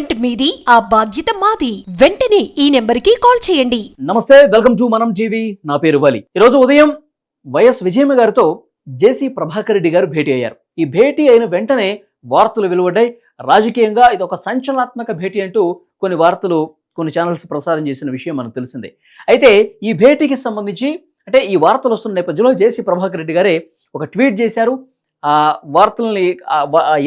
Payment మీది ఆ బాధ్యత మాది. వెంటనే ఈ నెంబర్కి కాల్ చేయండి. నమస్తే వెల్కమ్ టు మనం టీవీ. నా పేరు వాలి. ఈరోజు ఉదయం వైఎస్ విజయమ్మ గారితో జేసీ ప్రభాకర్ రెడ్డి గారు భేటీ అయ్యారు. ఈ భేటీ అయిన వెంటనే వార్తలు వెలువడ్డాయి. రాజకీయంగా ఇది ఒక సంచలనాత్మక భేటీ అంటూ కొన్ని వార్తలు కొన్ని ఛానల్స్ ప్రసారం చేసిన విషయం మనకు తెలిసిందే. అయితే ఈ భేటీకి సంబంధించి అంటే ఈ వార్తలు వస్తున్న నేపథ్యంలో జేసీ ప్రభాకర్ రెడ్డి గారే ఒక ట్వీట్ చేశారు. ఆ వార్తల్ని ఆ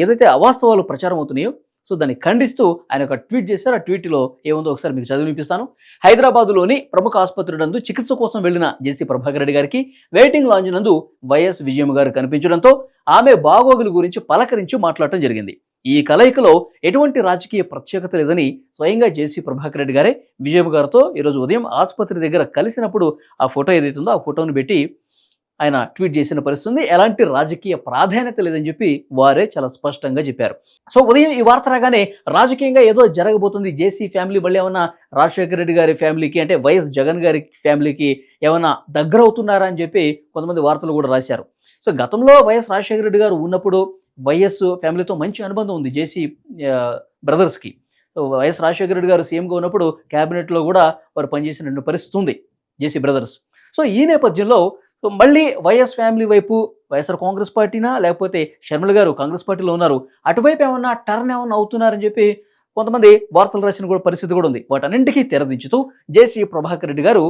ఏదైతే అవాస్తవాలు ప్రచారం అవుతున్నాయో సో దాన్ని ఖండిస్తూ ఆయన ఒక ట్వీట్ చేశారు. ఆ ట్వీట్లో ఏముందో ఒకసారి మీకు చదివి వినిపిస్తాను. హైదరాబాద్లోని ప్రముఖ ఆసుపత్రి నందు చికిత్స కోసం వెళ్ళిన జేసీ ప్రభాకర్ రెడ్డి గారికి వెయిటింగ్ లాంజ్ నందు వైఎస్ విజయం గారు కనిపించడంతో ఆమె బాగోగుల గురించి పలకరించి మాట్లాడటం జరిగింది. ఈ కలయికలో ఎటువంటి రాజకీయ ప్రత్యేకత లేదని స్వయంగా జేసీ ప్రభాకర్ రెడ్డి గారే విజయమ్మ గారితో ఈరోజు ఉదయం ఆసుపత్రి దగ్గర కలిసినప్పుడు ఆ ఫోటో ఏదైతుందో ఆ ఫోటోను పెట్టి ఆయన ట్వీట్ చేసిన పరిస్థితి ఉంది ఎలాంటి రాజకీయ ప్రాధాన్యత లేదని చెప్పి వారే చాలా స్పష్టంగా చెప్పారు. సో ఉదయం ఈ వార్త రాగానే రాజకీయంగా ఏదో జరగబోతుంది. జేసీ ఫ్యామిలీ మళ్ళీ ఏమన్నా రాజశేఖర రెడ్డి గారి ఫ్యామిలీకి అంటే వైఎస్ జగన్ గారి ఫ్యామిలీకి ఏమైనా దగ్గర అవుతున్నారా అని చెప్పి కొంతమంది వార్తలు కూడా రాశారు. సో గతంలో వైఎస్ రాజశేఖర రెడ్డి గారు ఉన్నప్పుడు వైఎస్ ఫ్యామిలీతో మంచి అనుబంధం ఉంది జేసీ బ్రదర్స్కి. సో వైఎస్ రాజశేఖర రెడ్డి గారు సీఎంగా ఉన్నప్పుడు క్యాబినెట్లో కూడా వారు పనిచేసిన పరిస్థితి ఉంది జేసీ బ్రదర్స్. సో ఈ నేపథ్యంలో సో మళ్ళీ వైఎస్ ఫ్యామిలీ వైపు వైఎస్ఆర్ కాంగ్రెస్ పార్టీనా లేకపోతే షర్మిల గారు కాంగ్రెస్ పార్టీలో ఉన్నారు అటువైపు ఏమన్నా టర్న్ ఏమన్నా అవుతున్నారని చెప్పి కొంతమంది వార్తలు రాసిన కూడా పరిస్థితి కూడా ఉంది. వాటన్నింటికీ తెరదించుతూ జేసీ ప్రభాకర్ రెడ్డి గారు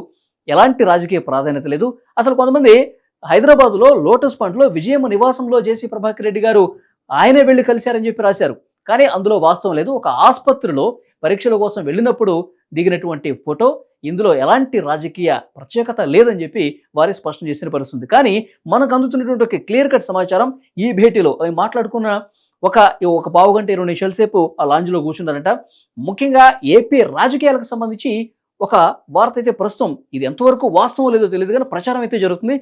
ఎలాంటి రాజకీయ ప్రాధాన్యత లేదు. అసలు కొంతమంది హైదరాబాద్లో లోటస్ పండ్లో విజయమ్మ నివాసంలో జేసీ ప్రభాకర్ రెడ్డి గారు ఆయనే వెళ్ళి కలిశారని చెప్పి రాశారు. కానీ అందులో వాస్తవం లేదు. ఒక ఆసుపత్రిలో పరీక్షల కోసం వెళ్ళినప్పుడు దిగినటువంటి ఫోటో ఇందులో ఎలాంటి రాజకీయ ప్రత్యేకత లేదని చెప్పి వారి స్పష్టం చేసిన పరిస్థితుంది. కానీ మనకు అందుతున్నటువంటి ఒక క్లియర్ కట్ సమాచారం ఈ భేటీలో అవి మాట్లాడుకున్న ఒక ఒక పావు గంట ఇరవై నిమిషాల సేపు ఆ లాంజ్లో కూర్చున్నారంట. ముఖ్యంగా ఏపీ రాజకీయాలకు సంబంధించి ఒక వార్త అయితే ప్రస్తుతం ఇది ఎంతవరకు వాస్తవం లేదో తెలియదు కానీ ప్రచారం అయితే జరుగుతుంది.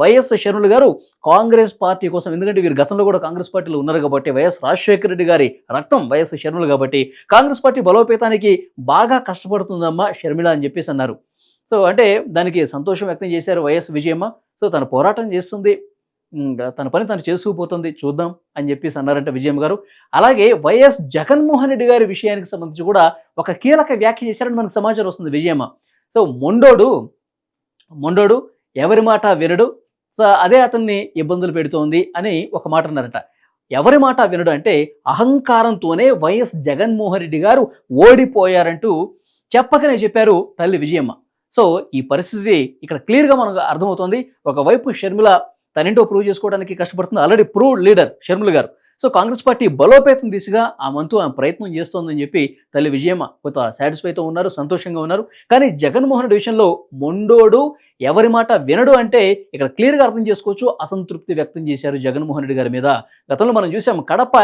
వైఎస్ షర్మిల గారు కాంగ్రెస్ పార్టీ కోసం ఎందుకంటే వీరు గతంలో కూడా కాంగ్రెస్ పార్టీలో ఉన్నారు కాబట్టి వైఎస్ రాజశేఖర రెడ్డి గారి రక్తం వైఎస్ షర్మిల కాబట్టి కాంగ్రెస్ పార్టీ బలోపేతానికి బాగా కష్టపడుతుందమ్మా షర్మిల అని చెప్పేసి అన్నారు. సో అంటే దానికి సంతోషం వ్యక్తం చేశారు వైఎస్ విజయమ్మ. సో తన పోరాటం చేస్తుంది. తన పని తను చేసుకుపోతుంది చూద్దాం అని చెప్పేసి అన్నారంట విజయమ్మ గారు. అలాగే వైఎస్ జగన్మోహన్ రెడ్డి గారి విషయానికి సంబంధించి కూడా ఒక కీలక వ్యాఖ్య చేశారని మనకు సమాచారం వస్తుంది విజయమ్మ. సో మొండోడు మొండోడు ఎవరి మాట వినడు సో అదే అతన్ని ఇబ్బందులు పెడుతోంది అని ఒక మాట అన్నారట. ఎవరి మాట వినడు అంటే అహంకారంతోనే వైఎస్ జగన్మోహన్ రెడ్డి గారు ఓడిపోయారంటూ చెప్పకనే చెప్పారు తల్లి విజయమ్మ. సో ఈ పరిస్థితి ఇక్కడ క్లియర్గా మనకు అర్థమవుతోంది. ఒకవైపు షర్మిల తనేంటో ప్రూవ్ చేసుకోవడానికి కష్టపడుతుంది. ఆల్రెడీ ప్రూవ్ లీడర్ షర్మిల గారు. సో కాంగ్రెస్ పార్టీ బలోపేతం దిశగా ఆ మంతు ఆమె ప్రయత్నం చేస్తోందని చెప్పి తల్లి విజయమ్మ కొంత సాటిస్ఫైతో ఉన్నారు సంతోషంగా ఉన్నారు. కానీ జగన్మోహన్ రెడ్డి విషయంలో మొండోడు ఎవరి మాట వినడు అంటే ఇక్కడ క్లియర్గా అర్థం చేసుకోవచ్చు. అసంతృప్తి వ్యక్తం చేశారు జగన్మోహన్ రెడ్డి గారి మీద. గతంలో మనం చూసాం కడప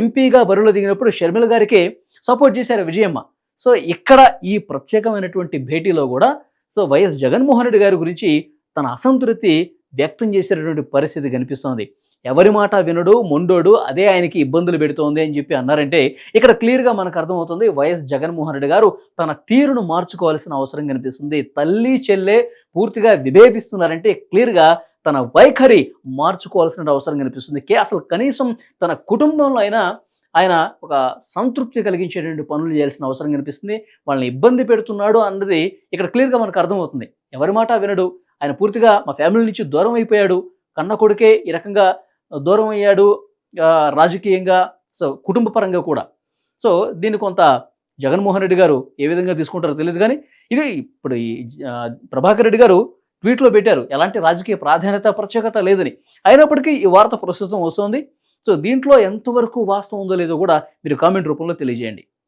ఎంపీగా బరిలో దిగినప్పుడు షర్మిల గారికి సపోర్ట్ చేశారు విజయమ్మ. సో ఇక్కడ ఈ ప్రత్యేకమైనటువంటి భేటీలో కూడా సో వైఎస్ జగన్మోహన్ రెడ్డి గారి గురించి తన అసంతృప్తి వ్యక్తం చేసేటటువంటి పరిస్థితి కనిపిస్తోంది. ఎవరి మాట వినడు మొండోడు అదే ఆయనకి ఇబ్బందులు పెడుతోంది అని చెప్పి అన్నారంటే ఇక్కడ క్లియర్గా మనకు అర్థమవుతుంది వైఎస్ జగన్మోహన్ రెడ్డి గారు తన తీరును మార్చుకోవాల్సిన అవసరం కనిపిస్తుంది. తల్లి చెల్లె పూర్తిగా విభేదిస్తున్నారంటే క్లియర్గా తన వైఖరి మార్చుకోవాల్సిన అవసరం కనిపిస్తుంది. కే అసలు కనీసం తన కుటుంబంలో అయినా ఆయన ఒక సంతృప్తి కలిగించేటువంటి పనులు చేయాల్సిన అవసరం కనిపిస్తుంది. వాళ్ళని ఇబ్బంది పెడుతున్నాడు అన్నది ఇక్కడ క్లియర్గా మనకు అర్థమవుతుంది. ఎవరి మాట వినడు ఆయన పూర్తిగా మా ఫ్యామిలీ నుంచి దూరం అయిపోయాడు. కన్న కొడుకే ఈ రకంగా దూరం అయ్యాడు రాజకీయంగా సో కుటుంబ పరంగా కూడా. సో దీన్ని కొంత జగన్మోహన్ రెడ్డి గారు ఏ విధంగా తీసుకుంటారో తెలియదు కానీ ఇది ఇప్పుడు ఈ ప్రభాకర్ రెడ్డి గారు ట్వీట్లో పెట్టారు. ఎలాంటి రాజకీయ ప్రాధాన్యత ప్రత్యేకత లేదని. అయినప్పటికీ ఈ వార్త ప్రస్తుతం వస్తుంది. సో దీంట్లో ఎంతవరకు వాస్తవం ఉందో లేదో కూడా మీరు కామెంట్ రూపంలో తెలియజేయండి.